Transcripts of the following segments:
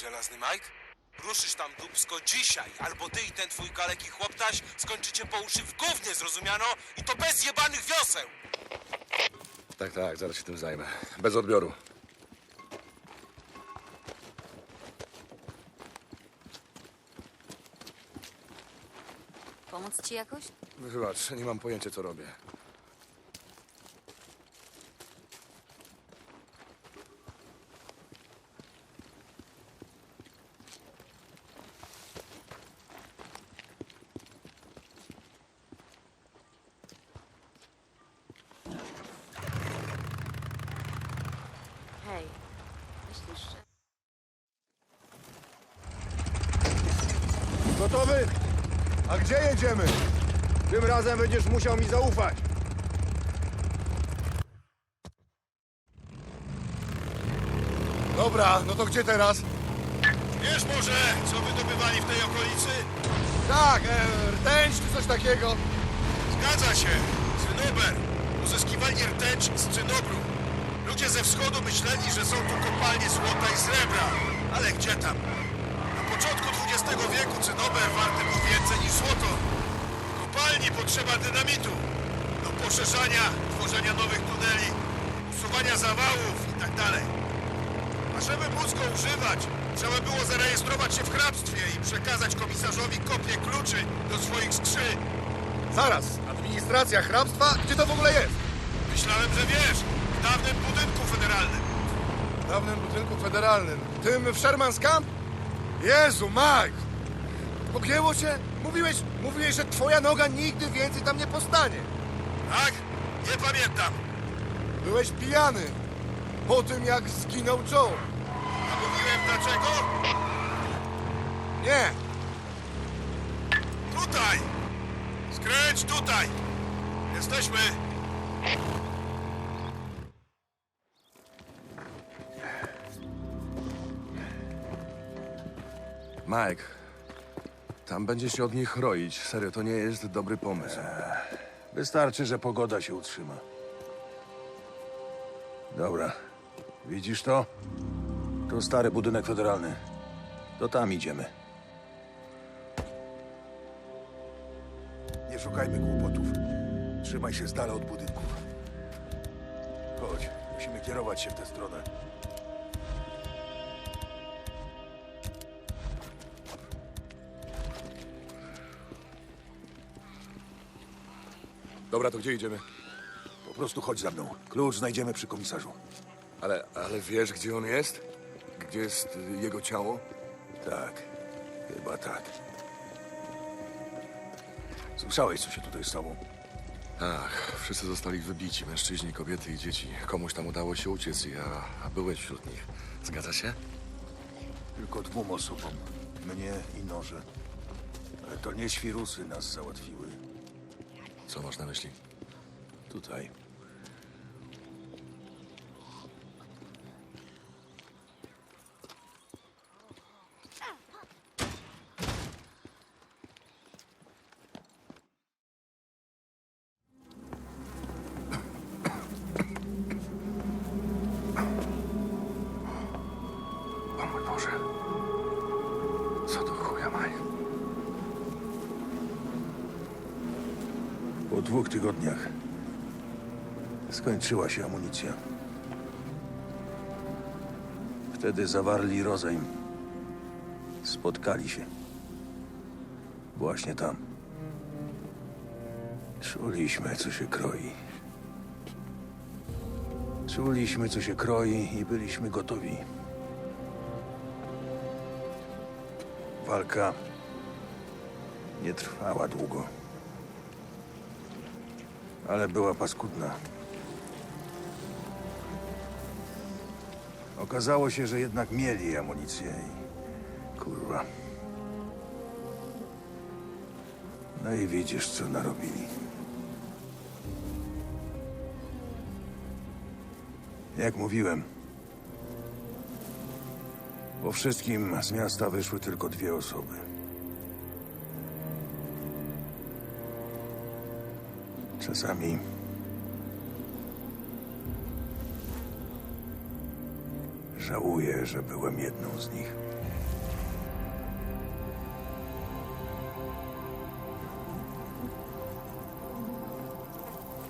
Żelazny Mike? Ruszysz tam dubsko dzisiaj, albo ty i ten twój kaleki chłoptaś skończycie po uszy w gównie, zrozumiano? I to bez jebanych wioseł! Tak, tak, zaraz się tym zajmę. Bez odbioru. Pomóc ci jakoś? Wybacz, nie mam pojęcia, co robię. Hej, myślisz, że... Gotowy? A gdzie jedziemy? Tym razem będziesz musiał mi zaufać. Dobra, no to gdzie teraz? Wiesz może, co wydobywali w tej okolicy? Tak, e, rtęć czy coś takiego. Zgadza się. Cynober. Uzyskiwali rtęć z cynobru. Ludzie ze wschodu myśleli, że są tu kopalnie złota i srebra. Ale gdzie tam? Wieku cynober warty był więcej niż złoto. Kopalni potrzeba dynamitu. Do poszerzania, tworzenia nowych tuneli, usuwania zawałów i tak dalej. A żeby móc go używać, trzeba było zarejestrować się w hrabstwie i przekazać komisarzowi kopię kluczy do swoich skrzyń. Zaraz, administracja hrabstwa? Gdzie to w ogóle jest? Myślałem, że wiesz, w dawnym budynku federalnym. W dawnym budynku federalnym. Tym w Sherman's Camp? Jezu, Mike! Pogięło cię? Mówiłeś, mówiłeś, że twoja noga nigdy więcej tam nie postanie. Tak? Nie pamiętam. Byłeś pijany. Po tym, jak zginął Joe. A mówiłem dlaczego? Nie, Tutaj! Skręć tutaj! Jesteśmy! Mike, tam będzie się od nich roić. Serio, to nie jest dobry pomysł. Wystarczy, że pogoda się utrzyma. Dobra. Widzisz to? To stary budynek federalny. To tam idziemy. Nie szukajmy kłopotów. Trzymaj się z dala od budynków. Chodź, musimy kierować się w tę stronę. Dobra, to gdzie idziemy? Po prostu chodź za mną. Klucz znajdziemy przy komisarzu. Ale, ale wiesz, gdzie on jest? Gdzie jest y, jego ciało? Tak. Chyba tak. Słyszałeś, co się tutaj stało? Ach, wszyscy zostali wybici, mężczyźni, kobiety i dzieci. Komuś tam udało się uciec, ja, a byłeś wśród nich. Zgadza się? Tylko dwóm osobom. Mnie i noże. Ale to nie świrusy nas załatwiły. Co masz na myśli? Tutaj. O mój Boże. Co do chuja? Po dwóch tygodniach skończyła się amunicja. Wtedy zawarli rozejm. Spotkali się. Właśnie tam. Czuliśmy, co się kroi. Czuliśmy, co się kroi i byliśmy gotowi. Walka nie trwała długo ale była paskudna. Okazało się, że jednak mieli amunicję i... kurwa. No i widzisz, co narobili. Jak mówiłem, po wszystkim z miasta wyszły tylko dwie osoby. Czasami żałuję, że byłem jedną z nich.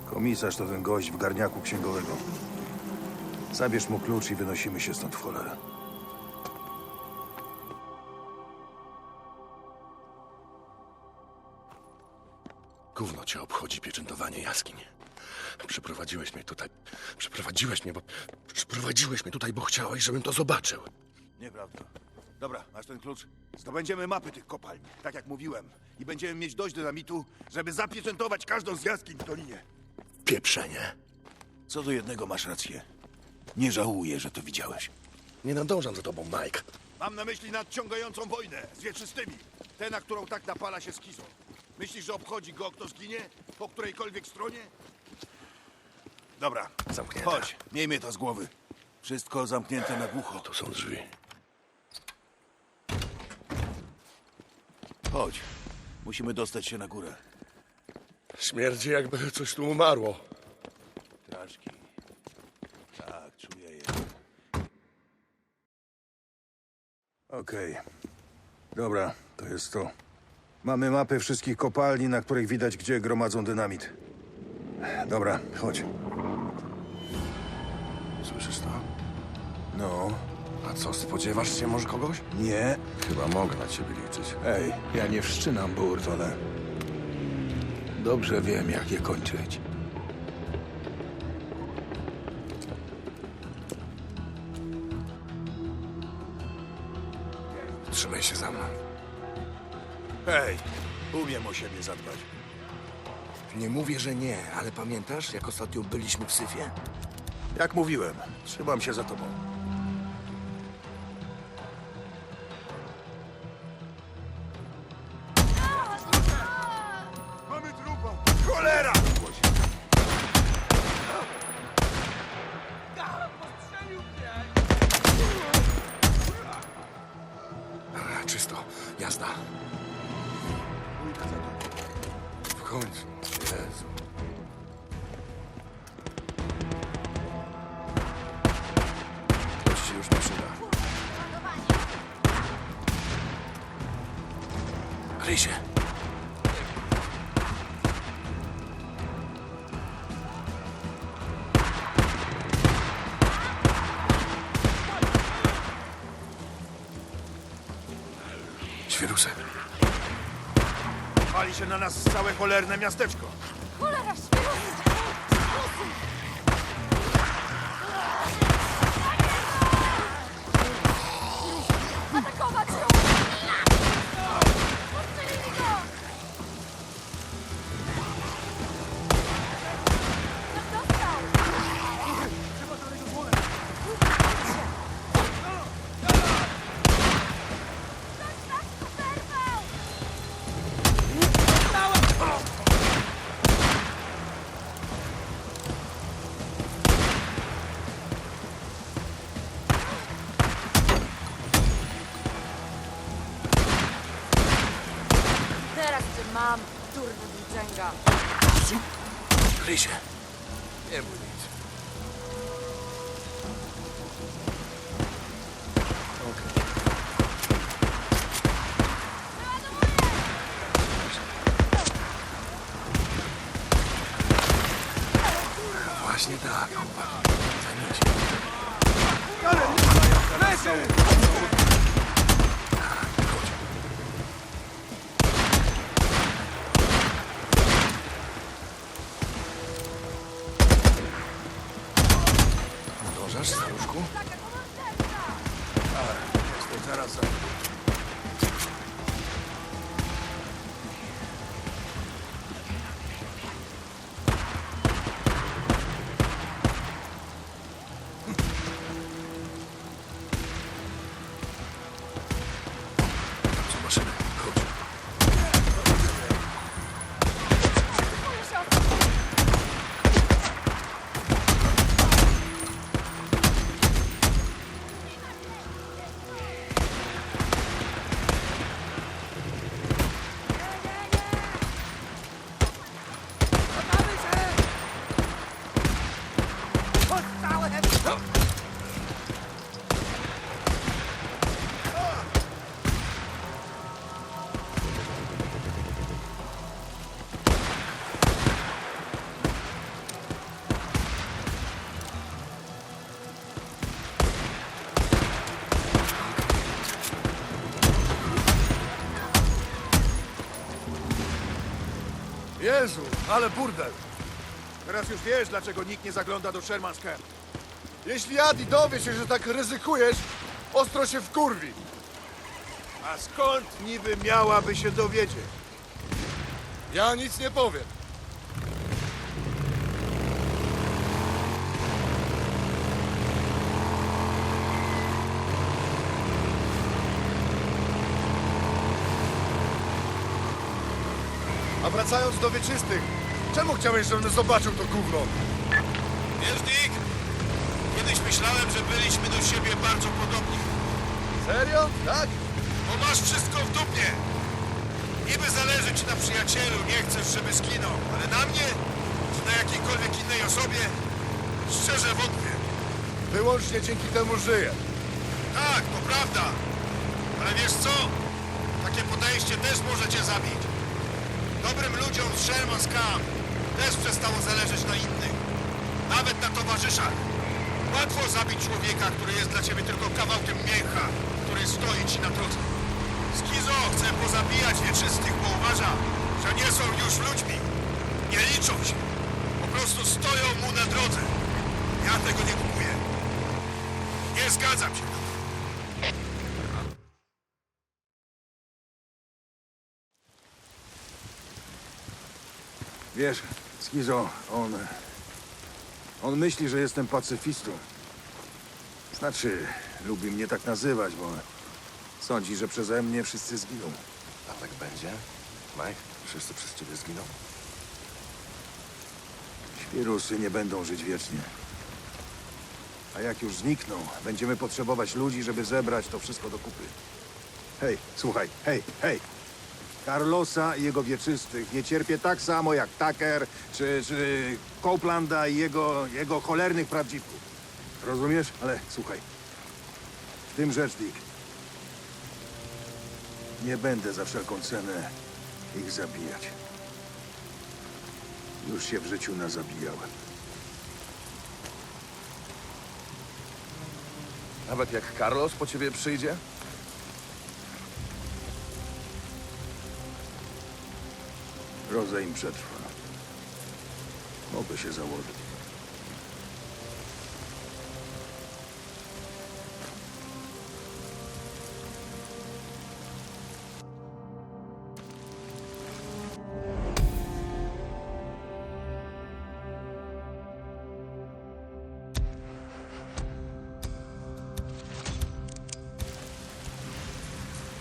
Komisarz to ten gość w garniaku księgowego. Zabierz mu klucz i wynosimy się stąd w cholerę. Gówno cię obchodzi pieczętowanie jaskiń. Przyprowadziłeś mnie tutaj. Przyprowadziłeś mnie, bo... Przyprowadziłeś mnie tutaj, bo chciałeś, żebym to zobaczył. Nieprawda. Dobra, masz ten klucz? Zdobędziemy mapy tych kopalń, tak jak mówiłem. I będziemy mieć dość dynamitu, żeby zapieczętować każdą z jaskiń w dolinie. Pieprzenie. Co do jednego masz rację. Nie żałuję, że to widziałeś. Nie nadążam za tobą, Mike. Mam na myśli nadciągającą wojnę z wieczystymi. Tę, na którą tak napala się skizo. Myślisz, że obchodzi go, kto zginie? Po którejkolwiek stronie? Dobra, Zamknięte. chodź, miejmy to z głowy. Wszystko zamknięte na głucho. Tu są drzwi. Chodź, musimy dostać się na górę. Śmierdzi, jakby coś tu umarło. Traszki. Tak, czuję je. Okej. Dobra, to jest to. Mamy mapy wszystkich kopalni, na których widać, gdzie gromadzą dynamit. Dobra, chodź. Słyszysz to? No, A co, spodziewasz się może kogoś? nie. Chyba mogę na ciebie liczyć. Ej, ja nie wszczynam burt, ale dobrze wiem, jak je kończyć. Trzymaj się za mną. Hej, umiem o siebie zadbać. Nie mówię, że nie, ale pamiętasz, jak ostatnio byliśmy w Syfie? Jak mówiłem, trzymam się za tobą. Się już nie przyda. Kryj się. Świrusy. Pali się na nas całe cholerne miasteczko. Nadążasz, staruszku? Jestem zaraz za... ale burdel. Teraz już wiesz, dlaczego nikt nie zagląda do Sherman's Camp. Jeśli Adi dowie się, że tak ryzykujesz, ostro się wkurwi. A skąd niby miałaby się dowiedzieć? Ja nic nie powiem. A wracając do wieczystych, czemu chciałeś, żebym zobaczył to gówno? Wiesz, Dick? Kiedyś myślałem, że byliśmy do siebie bardzo podobni. Serio? Tak? Bo masz wszystko w dupie. Niby zależy ci na przyjacielu, nie chcesz, żeby skinął, ale na mnie, czy na jakiejkolwiek innej osobie, szczerze wątpię. Wyłącznie dzięki temu żyję. Tak, to prawda. Ale wiesz co? Takie podejście też może cię zabić. Dobrym ludziom z Sherman's Camp też przestało zależeć na innych. Nawet na towarzyszach. Łatwo zabić człowieka, który jest dla ciebie tylko kawałkiem mięcha, który stoi ci na drodze. Skizo chce pozabijać wieczystych, bo uważa, że nie są już ludźmi. Nie liczą się. Po prostu stoją mu na drodze. Ja tego nie kupuję. Nie zgadzam się. Wiesz, Skizo, on... On myśli, że jestem pacyfistą. Znaczy, lubi mnie tak nazywać, bo sądzi, że przeze mnie wszyscy zginą. A tak będzie? Mike, wszyscy przez ciebie zginą. Świrusy nie będą żyć wiecznie. A jak już znikną, będziemy potrzebować ludzi, żeby zebrać to wszystko do kupy. Hej, słuchaj, hej, hej! Carlosa i jego wieczystych nie cierpię tak samo jak Tucker czy, czy Coplanda i jego, jego cholernych prawdziwków. Rozumiesz? Ale słuchaj. W tym rzecz, Dick. Nie będę za wszelką cenę ich zabijać. Już się w życiu nazabijałem. Nawet jak Carlos po ciebie przyjdzie? Rozejm przetrwa. Mogę się założyć.